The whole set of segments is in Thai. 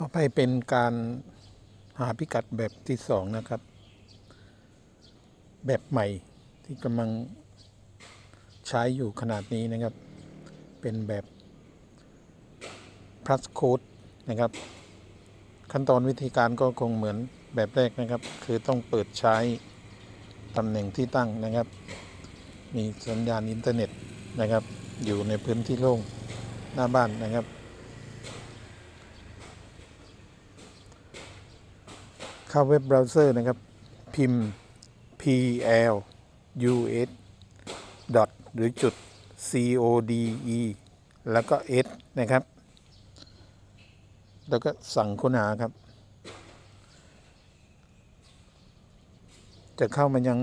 ต่อไปเป็นการหาพิกัดแบบที่สองนะครับ แบบใหม่ที่กำลังใช้อยู่ขนาดนี้นะครับ เป็นแบบ plus code นะครับ ขั้นตอนวิธีการก็คงเหมือนแบบแรกนะครับ คือต้องเปิดใช้ตำแหน่งที่ตั้งนะครับ มีสัญญาณอินเทอร์เน็ตนะครับ อยู่ในพื้นที่โล่งหน้าบ้านนะครับ เข้าเว็บเบราว์เซอร์นะครับ พิมพ์ pl us dot หรือจุด code แล้วก็ s นะครับ แล้วก็สั่งค้นหาครับ จะเข้ามายัง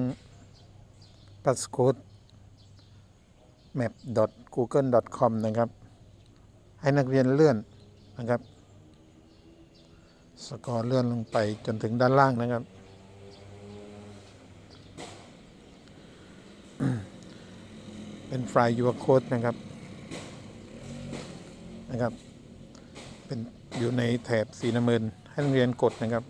passcode map google com นะครับ ให้นักเรียนเลื่อนนะครับ สกอร์เลื่อนลงไปจนถึงด้านล่างนะครับ เป็นไฟล์ your code นะครับนะครับ เป็นอยู่ในแถบสีน้ำเงินให้นักเรียนกดนะครับ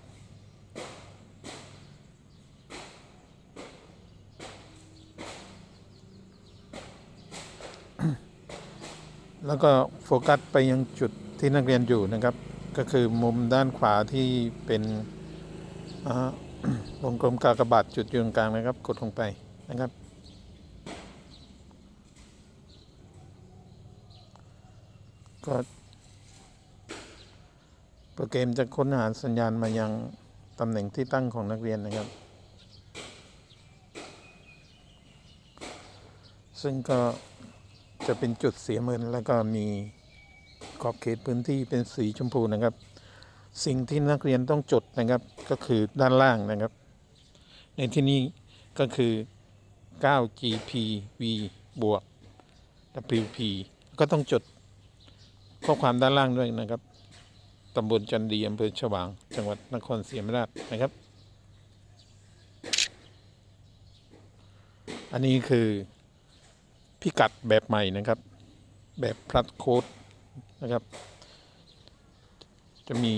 แล้วก็โฟกัสไปยังจุดที่นักเรียนอยู่นะครับ ก็คือมุมด้านขวาที่เป็นวงกลมกากบาทจุดอยู่ตรงกลางนะครับ กดลงไปนะครับ ก็โปรแกรมจะค้นหาสัญญาณมายังตำแหน่งที่ตั้งของนักเรียนนะครับ ซึ่งก็จะเป็นจุดเสียเงินแล้วก็มี ขอบเขตพื้นที่เป็นสีชมพูนะครับ สิ่งที่นักเรียนต้องจดนะครับก็คือด้านล่างนะครับ ในที่นี้ก็คือ 9GPV บวก WP ก็ต้องจดข้อความด้านล่างด้วยนะครับตำบลจันดีอำเภอฉวาง จังหวัดนครศรีธรรมราชนะครับ อันนี้คือพิกัดแบบใหม่นะครับ แบบพลัดโค้ด นะครับ จะมี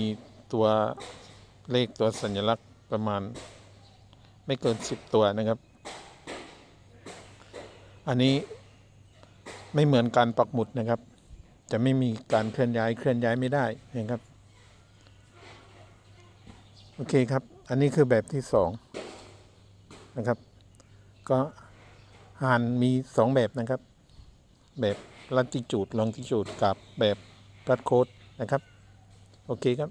ตัวเลขตัวสัญลักษณ์ประมาณไม่เกิน 10 ตัวนะครับ อันนี้ไม่เหมือนการปักหมุดนะครับ จะไม่มีการเคลื่อนย้ายเคลื่อนย้ายไม่ได้นะครับ โอเคครับ อันนี้คือแบบที่สองนะครับ ก็หานมีสองแบบนะครับ แบบ ลัติจูดลองติจูดกับแบบพลัดโค้ดนะครับ โอเคครับ